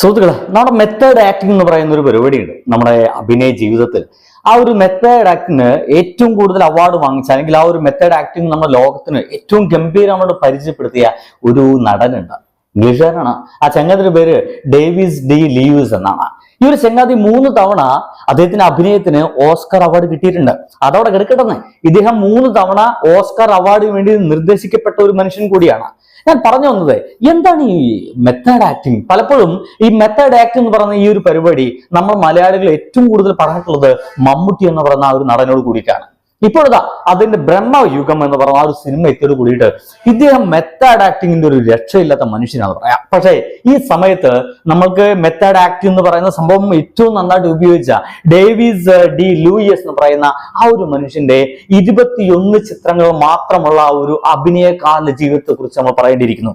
സുഹൃത്തുക്കളെ നമ്മുടെ method acting എന്ന് പറയുന്ന ഒരു പരിപാടിയുണ്ട്. നമ്മുടെ അഭിനയ ജീവിതത്തിൽ. ആ ഒരു മെത്തേഡ് ആക്ടിന് ഏറ്റവും കൂടുതൽ അവാർഡ് വാങ്ങിച്ച അല്ലെങ്കിൽ ആ ഒരു മെത്തേഡ് ആക്ടിങ് നമ്മുടെ ലോകത്തിന് ഏറ്റവും ഗംഭീരമായിട്ട് പരിചയപ്പെടുത്തിയ ഒരു നടനുണ്ട്. ഇംഗ്ലീഷുകാരനാണ് ആ ചങ്ങാതിന്റെ പേര് ഡേവിസ് ഡി ലീവ്സ് എന്നാണ്. ഈ ഒരു ചങ്ങാതി മൂന്ന് തവണ അദ്ദേഹത്തിന്റെ അഭിനയത്തിന് ഓസ്കർ അവാർഡ് കിട്ടിയിട്ടുണ്ട്. അതവിടെ കിടക്കട്ടെന്ന് ഇദ്ദേഹം മൂന്ന് തവണ ഓസ്കർ അവാർഡിന് വേണ്ടി നിർദ്ദേശിക്കപ്പെട്ട ഒരു മനുഷ്യൻ കൂടിയാണ്. ഞാൻ പറഞ്ഞു വന്നത് എന്താണ് ഈ മെത്തേഡ് ആക്ടിങ് പലപ്പോഴും ഈ മെത്തേഡ് ആക്ട് എന്ന് പറയുന്ന ഈ ഒരു പരിപാടി നമ്മൾ മലയാളികൾ ഏറ്റവും കൂടുതൽ പറഞ്ഞിട്ടുള്ളത് മമ്മൂട്ടി എന്ന് പറയുന്ന ആ ഒരു നടനോട് കൂടിയിട്ടാണ്. ഇപ്പോഴതാ അതിന്റെ ബ്രഹ്മയുഗം എന്ന് പറഞ്ഞ ആ ഒരു സിനിമ എത്തിയോട് കൂടിയിട്ട് ഇദ്ദേഹം മെത്തേഡ് ആക്ടിങ്ങിന്റെ ഒരു രക്ഷയില്ലാത്ത മനുഷ്യനാണ് പറയാം. പക്ഷേ ഈ സമയത്ത് നമ്മൾക്ക് മെത്തേഡ് ആക്ട് എന്ന് പറയുന്ന സംഭവം ഏറ്റവും നന്നായിട്ട് ഉപയോഗിച്ച ഡേവിസ് ഡി ലൂയിസ് എന്ന് പറയുന്ന ആ ഒരു മനുഷ്യന്റെ ഇരുപത്തിയൊന്ന് ചിത്രങ്ങൾ മാത്രമുള്ള ഒരു അഭിനയകാല ജീവിതത്തെ കുറിച്ച് നമ്മൾ പറയേണ്ടിയിരിക്കുന്നു.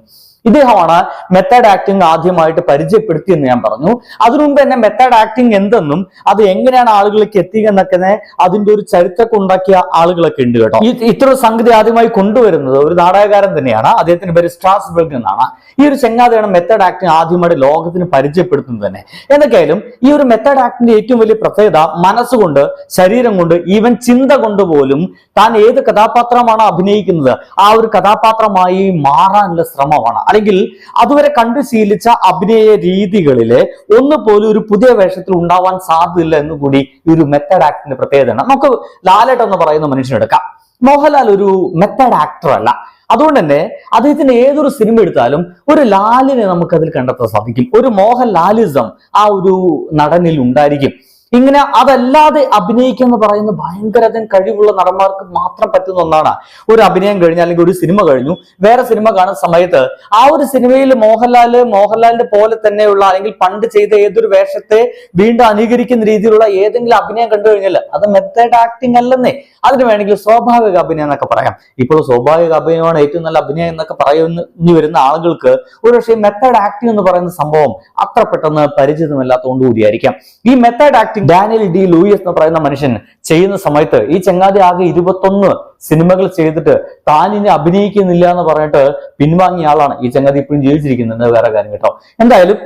ഇദ്ദേഹമാണ് മെത്തേഡ് ആക്ടിംഗ് ആദ്യമായിട്ട് പരിചയപ്പെടുത്തി എന്ന് ഞാൻ പറഞ്ഞു. അതിനുമുമ്പ് തന്നെ മെത്തേഡ് ആക്ടിംഗ് എന്തെന്നും അത് എങ്ങനെയാണ് ആളുകളിലേക്ക് എത്തിക്കുക എന്നൊക്കെ അതിന്റെ ഒരു ചരിത്രമൊക്കെ ഉണ്ടാക്കിയ ആളുകളൊക്കെ ഉണ്ട് കേട്ടോ. ഇത്ര സംഗതി ആദ്യമായി കൊണ്ടുവരുന്നത് ഒരു നാടകകാരൻ തന്നെയാണ്. അദ്ദേഹത്തിന്റെ പേര് സ്ട്രാസ്ബർഗ് എന്നാണ്. ഈ ഒരു ചെങ്ങാതെയാണ് മെത്തേഡ് ആക്ടിംഗ് ആദ്യമായിട്ട് ലോകത്തിന് പരിചയപ്പെടുത്തുന്നത് തന്നെ. എന്തൊക്കെയായാലും ഈ ഒരു മെത്തേഡ് ആക്ടിന്റെ ഏറ്റവും വലിയ പ്രത്യേകത മനസ്സുകൊണ്ട് ശരീരം കൊണ്ട് ഈവൻ ചിന്ത കൊണ്ട് പോലും താൻ ഏത് കഥാപാത്രമാണ് അഭിനയിക്കുന്നത് ആ ഒരു കഥാപാത്രമായി മാറാനുള്ള ശ്രമമാണ്. അല്ലെങ്കിൽ അതുവരെ കണ്ടു ശീലിച്ച അഭിനയ രീതികളിലെ ഒന്ന് പോലും ഒരു പുതിയ വേഷത്തിൽ ഉണ്ടാവാൻ സാധ്യതയില്ല എന്ന് കൂടി ഈ ഒരു മെത്തേഡ് ആക്ടിന്റെ പ്രത്യേകതയാണ്. നമുക്ക് ലാലേട്ട് എന്ന് പറയുന്ന മനുഷ്യനെടുക്കാം മോഹൻലാൽ ഒരു മെത്തേഡ് ആക്ടർ അല്ല. അതുകൊണ്ട് തന്നെ അദ്ദേഹത്തിന് ഏതൊരു സിനിമ എടുത്താലും ഒരു ലാലിനെ നമുക്ക് അതിൽ കണ്ടെത്താൻ സാധിക്കും. ഒരു മോഹൻലാലിസം ആ ഒരു നടനിൽ ഉണ്ടായിരിക്കും. ഇങ്ങനെ അതല്ലാതെ അഭിനയിക്കുക എന്ന് പറയുന്നത് ഭയങ്കരതൻ കഴിവുള്ള നടന്മാർക്ക് മാത്രം പറ്റുന്ന ഒന്നാണ്. ഒരു അഭിനയം കഴിഞ്ഞ് അല്ലെങ്കിൽ ഒരു സിനിമ കഴിഞ്ഞു വേറെ സിനിമ കാണുന്ന സമയത്ത് ആ ഒരു സിനിമയിൽ മോഹൻലാൽ മോഹൻലാലിന്റെ പോലെ തന്നെയുള്ള അല്ലെങ്കിൽ പണ്ട് ചെയ്ത ഏതൊരു വേഷത്തെ വീണ്ടും അനുകരിക്കുന്ന രീതിയിലുള്ള ഏതെങ്കിലും അഭിനയം കണ്ടു കഴിഞ്ഞാൽ അത് മെത്തേഡ് ആക്ടിങ് അല്ലെന്നേ. അതിന് വേണമെങ്കിൽ സ്വാഭാവിക അഭിനയം എന്നൊക്കെ പറയാം. ഇപ്പോൾ സ്വാഭാവിക അഭിനയമാണ് ഏറ്റവും നല്ല അഭിനയം എന്നൊക്കെ പറയുന്നു വരുന്ന ആളുകൾക്ക് ഒരു പക്ഷേ മെത്തേഡ് ആക്ടിങ് എന്ന് പറയുന്ന സംഭവം അത്ര പെട്ടെന്ന് പരിചിതമല്ലാത്തതുകൊണ്ട് കൂടിയായിരിക്കാം. ഈ method acting Daniel Day Lewis എന്ന് പറയുന്ന മനുഷ്യൻ ചെയ്യുന്ന സമയത്ത് ഈ ചങ്ങാതി ആകെ ഇരുപത്തൊന്ന് സിനിമകൾ ചെയ്തിട്ട് താൻ ഇനി അഭിനയിക്കുന്നില്ല എന്ന് പറഞ്ഞിട്ട് പിൻവാങ്ങിയ ആളാണ് ഈ ചങ്ങാതി ഇപ്പോഴും ജീവിച്ചിരിക്കുന്നത്. വേറെ കാര്യം കേട്ടോ. എന്തായാലും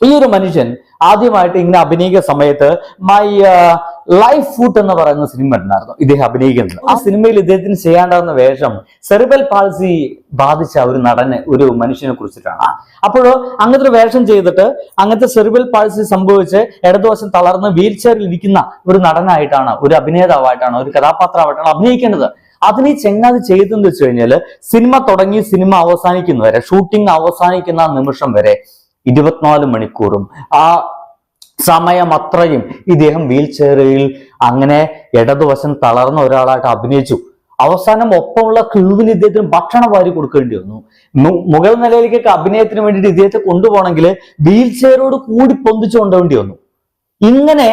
ഈ ഒരു മനുഷ്യൻ ആദ്യമായിട്ട് ഇങ്ങനെ അഭിനയിക്കുന്ന സമയത്ത് മൈ ലൈഫ് ഫുഡ് എന്ന് പറയുന്ന സിനിമ ഉണ്ടായിരുന്നു ഇദ്ദേഹം അഭിനയിക്കുന്നത് ആ സിനിമയിൽ ഇദ്ദേഹത്തിന് ചെയ്യാണ്ടാവുന്ന വേഷം സെറിബൽ പാൾസി ബാധിച്ച ഒരു നടനെ ഒരു മനുഷ്യനെ കുറിച്ചിട്ടാണ്. അപ്പോൾ അങ്ങനത്തെ ഒരു വേഷം ചെയ്തിട്ട് അങ്ങനത്തെ സെറിബൽ പാൾസി സംഭവിച്ച് ഇടതുവശം തളർന്ന് വീൽ ചെയറിൽ ഇരിക്കുന്ന ഒരു നടനായിട്ടാണ് ഒരു അഭിനേതാവായിട്ടാണ് ഒരു കഥാപാത്രമായിട്ടാണ് അഭിനയിക്കേണ്ടത്. അതിന് ഈ ചെങ്ങാതി ചെയ്തെന്ന് വെച്ച് കഴിഞ്ഞാൽ സിനിമ തുടങ്ങി സിനിമ അവസാനിക്കുന്ന വരെ ഷൂട്ടിംഗ് അവസാനിക്കുന്ന നിമിഷം വരെ ഇരുപത്തിനാല് മണിക്കൂറും ആ സമയം അത്രയും ഇദ്ദേഹം വീൽ ചെയറിൽ അങ്ങനെ ഇടതുവശം തളർന്ന ഒരാളായിട്ട് അഭിനയിച്ചു. അവസാനം ഒപ്പമുള്ള ക്രൂവിന് ഇദ്ദേഹത്തിന് ഭക്ഷണം വാരി കൊടുക്കേണ്ടി വന്നു. മുഗൾ നിലയിലേക്കൊക്കെ അഭിനയത്തിന് വേണ്ടിയിട്ട് ഇദ്ദേഹത്തെ കൊണ്ടുപോകണമെങ്കിൽ വീൽ ചെയറോട് കൂടി പൊന്തിച്ചു കൊണ്ടുവേണ്ടി വന്നു. ഇങ്ങനെ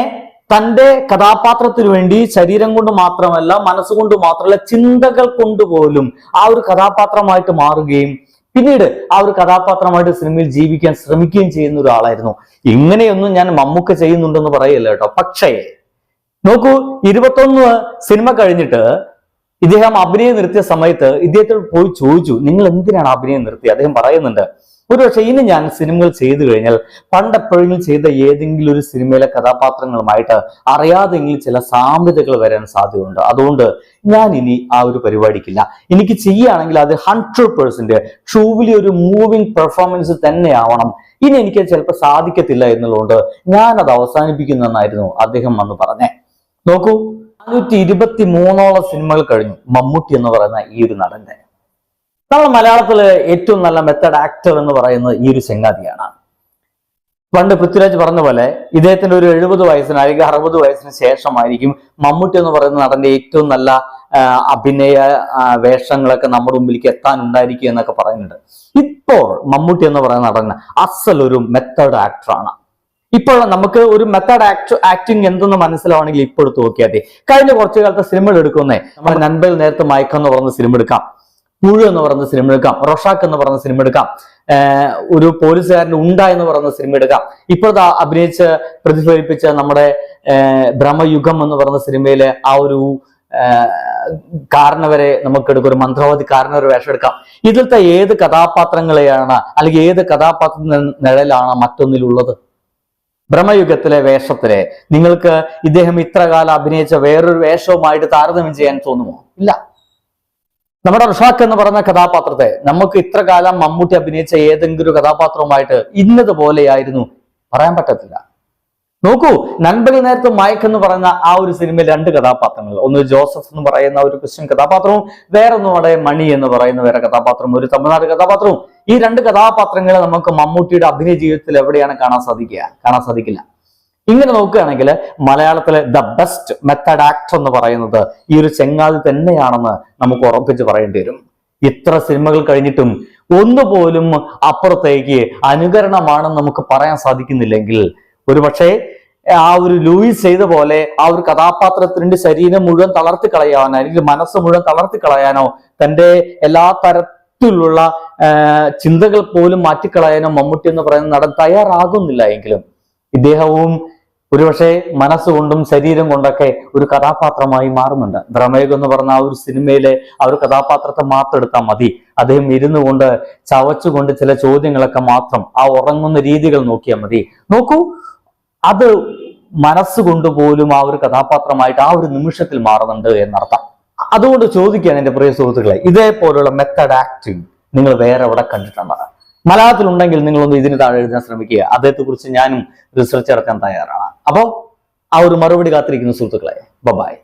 തന്റെ കഥാപാത്രത്തിന് വേണ്ടി ശരീരം കൊണ്ട് മാത്രമല്ല മനസ്സുകൊണ്ട് മാത്രമല്ല ചിന്തകൾ കൊണ്ട് പോലും ആ ഒരു കഥാപാത്രമായിട്ട് മാറുകയും പിന്നീട് ആ ഒരു കഥാപാത്രമായിട്ട് സിനിമയിൽ ജീവിക്കാൻ ശ്രമിക്കുകയും ചെയ്യുന്ന ഒരാളായിരുന്നു. ഇങ്ങനെയൊന്നും ഞാൻ മമ്മൂക്ക ചെയ്യുന്നുണ്ടെന്ന് പറയല്ല കേട്ടോ. പക്ഷേ നോക്കൂ ഇരുപത്തൊന്ന് സിനിമ കഴിഞ്ഞിട്ട് ഇദ്ദേഹം അഭിനയം നിർത്തിയ സമയത്ത് ഇദ്ദേഹത്തോട് പോയി ചോദിച്ചു നിങ്ങൾ എന്തിനാണ് അഭിനയം നിർത്തി അദ്ദേഹം പറയുന്നുണ്ട് ഒരു പക്ഷേ ഇനി ഞാൻ സിനിമകൾ ചെയ്തു കഴിഞ്ഞാൽ പണ്ടെപ്പോഴെങ്കിലും ചെയ്ത ഏതെങ്കിലും ഒരു സിനിമയിലെ കഥാപാത്രങ്ങളുമായിട്ട് അറിയാതെങ്കിലും ചില സാമ്യതകൾ വരാൻ സാധ്യതയുണ്ട്. അതുകൊണ്ട് ഞാൻ ഇനി ആ ഒരു പരിപാടിക്കില്ല. എനിക്ക് ചെയ്യുകയാണെങ്കിൽ അത് ഹൺഡ്രഡ് പേഴ്സെന്റ് ട്രൂവിലി ഒരു മൂവിങ് പെർഫോമൻസ് തന്നെയാവണം. ഇനി എനിക്ക് ചിലപ്പോൾ സാധിക്കത്തില്ല എന്നുള്ളതുകൊണ്ട് ഞാൻ അത് അവസാനിപ്പിക്കുന്നെന്നായിരുന്നു അദ്ദേഹം വന്ന് പറഞ്ഞേ. നോക്കൂ നാനൂറ്റി ഇരുപത്തി മൂന്നോളം സിനിമകൾ കഴിഞ്ഞു. മമ്മൂട്ടി എന്ന് പറയുന്ന ഈ ഒരു നടന്റെ നമ്മൾ മലയാളത്തിലെ ഏറ്റവും നല്ല മെത്തേഡ് ആക്ടർ എന്ന് പറയുന്നത് ഈ ഒരു ചെങ്ങാതിയാണ്. പണ്ട് പൃഥ്വിരാജ് പറഞ്ഞ പോലെ ഇദ്ദേഹത്തിന്റെ ഒരു എഴുപത് വയസ്സിന് അല്ലെങ്കിൽ അറുപത് വയസ്സിന് ശേഷമായിരിക്കും മമ്മൂട്ടി എന്ന് പറയുന്ന നടന്റെ ഏറ്റവും നല്ല അഭിനയ വേഷങ്ങളൊക്കെ നമ്മുടെ മുമ്പിലേക്ക് എത്താൻ ഉണ്ടായിരിക്കുക എന്നൊക്കെ പറയുന്നുണ്ട്. ഇപ്പോൾ മമ്മൂട്ടി എന്ന് പറയുന്ന നടൻ അസൽ ഒരു മെത്തേഡ് ആക്ടറാണ് ഇപ്പോൾ നമുക്ക് ഒരു മെത്തേഡ് ആക്ട് ആക്ടിങ് എന്തെന്ന് മനസ്സിലാവണമെങ്കിൽ ഇപ്പോഴത്തെ നോക്കിയാൽ മതി. കഴിഞ്ഞ കുറച്ചു കാലത്തെ സിനിമകൾ എടുക്കുന്നേ. നമ്മുടെ നൻപൽ നേരത്തെ മയക്കം എന്ന് പറയുന്ന സിനിമ എടുക്കാം. പുഴു എന്ന് പറയുന്ന സിനിമ എടുക്കാം. റൊഷാക്ക് എന്ന് പറയുന്ന സിനിമ എടുക്കാം. ഒരു പോലീസുകാരൻ ഉണ്ട എന്ന് പറയുന്ന സിനിമ എടുക്കാം. ഇപ്പോഴത്തെ അഭിനയിച്ച് പ്രതിഫലിപ്പിച്ച നമ്മുടെ ഭ്രമയുഗം എന്ന് പറയുന്ന സിനിമയിലെ ആ ഒരു കാരണവരെ നമുക്ക് എടുക്കാം. ഒരു മന്ത്രവാദി കാരണവരെ വേഷം എടുക്കാം ഇതിലത്തെ ഏത് കഥാപാത്രങ്ങളെയാണ് അല്ലെങ്കിൽ ഏത് കഥാപാത്ര നിഴലാണ് മറ്റൊന്നിലുള്ളത്? ബ്രഹ്മയുഗത്തിലെ വേഷത്തിലെ നിങ്ങൾക്ക് ഇദ്ദേഹം ഇത്ര കാലം അഭിനയിച്ച വേറൊരു വേഷവുമായിട്ട് താരതമ്യം ചെയ്യാൻ തോന്നുമോ? ഇല്ല. നമ്മുടെ ഋഷാക്ക് എന്ന് പറയുന്ന കഥാപാത്രത്തെ നമുക്ക് ഇത്ര കാലം മമ്മൂട്ടി അഭിനയിച്ച ഏതെങ്കിലും ഒരു കഥാപാത്രവുമായിട്ട് ഇന്നതുപോലെയായിരുന്നു? പറയാൻ പറ്റത്തില്ല. നോക്കൂ നൻപകൽ നേരത്ത് മയക്ക് എന്ന് പറയുന്ന ആ ഒരു സിനിമയിൽ രണ്ട് കഥാപാത്രങ്ങൾ. ഒന്ന് ജോസഫ് എന്ന് പറയുന്ന ഒരു ക്രിസ്ത്യൻ കഥാപാത്രവും വേറെ ഒന്നുകൂടെ മണി എന്ന് പറയുന്ന വേറെ കഥാപാത്രവും ഒരു തമിഴ്നാട് കഥാപാത്രവും. ഈ രണ്ട് കഥാപാത്രങ്ങളെ നമുക്ക് മമ്മൂട്ടിയുടെ അഭിനയ ജീവിതത്തിൽ എവിടെയാണ് കാണാൻ സാധിക്കുക? കാണാൻ സാധിക്കില്ല. ഇങ്ങനെ നോക്കുകയാണെങ്കിൽ മലയാളത്തിലെ ദ ബെസ്റ്റ് മെത്തഡ് ആക്ടർ എന്ന് പറയുന്നത് ഈ ഒരു ചെങ്ങാതി തന്നെയാണെന്ന് നമുക്ക് ഉറപ്പിച്ച് പറയേണ്ടി വരും. ഇത്ര സിനിമകൾ കഴിഞ്ഞിട്ടും ഒന്നുപോലും അപ്പുറത്തേക്ക് അനുകരണമാണെന്ന് നമുക്ക് പറയാൻ സാധിക്കുന്നില്ലെങ്കിൽ ഒരുപക്ഷെ ആ ഒരു ലൂയിസ് ചെയ്ത പോലെ ആ ഒരു കഥാപാത്രത്തിന്റെ ശരീരം മുഴുവൻ തളർത്തി കളയാനോ അല്ലെങ്കിൽ മനസ്സ് മുഴുവൻ തളർത്തി കളയാനോ തന്റെ എല്ലാ തരത്തിലുള്ള ചിന്തകൾ പോലും മാറ്റിക്കളയാനോ മമ്മൂട്ടി എന്ന് പറയുന്ന നടൻ തയ്യാറാകുന്നില്ല എങ്കിലും ഇദ്ദേഹവും ഒരുപക്ഷെ മനസ്സുകൊണ്ടും ശരീരം കൊണ്ടൊക്കെ ഒരു കഥാപാത്രമായി മാറുന്നുണ്ട്. ബ്രഹ്മയുഗം എന്ന് പറഞ്ഞ ആ ഒരു സിനിമയിലെ ആ ഒരു കഥാപാത്രത്തെ മാത്രം എടുത്താൽ മതി. അദ്ദേഹം ഇരുന്നു കൊണ്ട് ചവച്ചുകൊണ്ട് ചില ചോദ്യങ്ങളൊക്കെ മാത്രം ആ ഉറങ്ങുന്ന രീതികൾ നോക്കിയാൽ മതി. നോക്കൂ അത് മനസ്സുകൊണ്ട് പോലും ആ ഒരു കഥാപാത്രമായിട്ട് ആ ഒരു നിമിഷത്തിൽ മാറുന്നുണ്ട് എന്നർത്ഥം. അതുകൊണ്ട് ചോദിക്കുകയാണ് എന്റെ പ്രിയ സുഹൃത്തുക്കളെ ഇതേപോലുള്ള മെത്തഡ് ആക്ടിങ് നിങ്ങൾ വേറെ എവിടെ കണ്ടിട്ടുണ്ടോ? മലയാളത്തിലുണ്ടെങ്കിൽ നിങ്ങളൊന്ന് ഇതിന് താഴെ എഴുതാൻ ശ്രമിക്കുക. അദ്ദേഹത്തെ കുറിച്ച് ഞാനും റിസർച്ച് ഇറക്കാൻ തയ്യാറാണ്. അപ്പോ ആ ഒരു മറുപടി കാത്തിരിക്കുന്ന സുഹൃത്തുക്കളെ. ബബായ്